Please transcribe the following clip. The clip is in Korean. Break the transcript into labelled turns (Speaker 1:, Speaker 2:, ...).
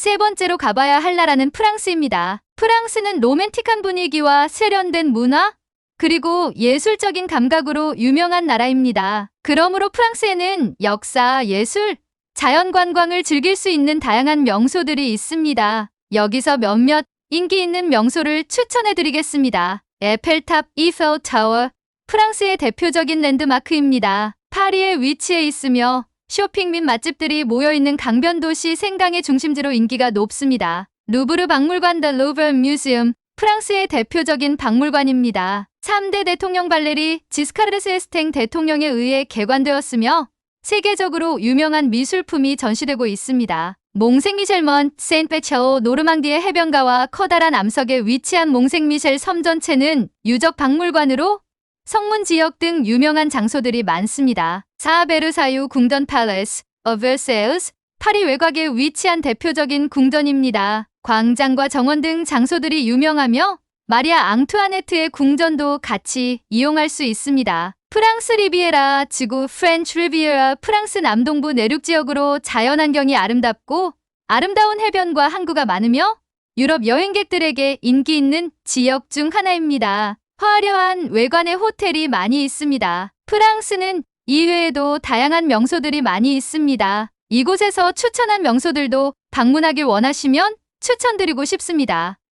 Speaker 1: 세 번째로 가봐야 할 나라는 프랑스입니다. 프랑스는 로맨틱한 분위기와 세련된 문화, 그리고 예술적인 감각으로 유명한 나라입니다. 그러므로 프랑스에는 역사, 예술, 자연 관광을 즐길 수 있는 다양한 명소들이 있습니다. 여기서 몇몇 인기 있는 명소를 추천해 드리겠습니다. 에펠탑, 이펠 타워, 프랑스의 대표적인 랜드마크입니다. 파리에 위치해 있으며 쇼핑 및 맛집들이 모여있는 강변 도시 생강의 중심지로 인기가 높습니다. 루브르 박물관 더 루브르 뮤지엄, 프랑스의 대표적인 박물관입니다. 3대 대통령 발레리 지스카르스 에스탱 대통령에 의해 개관되었으며 세계적으로 유명한 미술품이 전시되고 있습니다. 몽생미셸먼 세인페차오 노르망디의 해변가와 커다란 암석에 위치한 몽생미셸 섬 전체는 유적 박물관으로 성문 지역 등 유명한 장소들이 많습니다. 사베르사유 궁전 팔레스, 어베세우스, 파리 외곽에 위치한 대표적인 궁전입니다. 광장과 정원 등 장소들이 유명하며 마리아 앙투아네트의 궁전도 같이 이용할 수 있습니다. 프랑스 리비에라 지구 프렌치 리비에라 프랑스 남동부 내륙 지역으로 자연환경이 아름답고 아름다운 해변과 항구가 많으며 유럽 여행객들에게 인기 있는 지역 중 하나입니다. 화려한 외관의 호텔이 많이 있습니다. 프랑스는 이외에도 다양한 명소들이 많이 있습니다. 이곳에서 추천한 명소들도 방문하길 원하시면 추천드리고 싶습니다.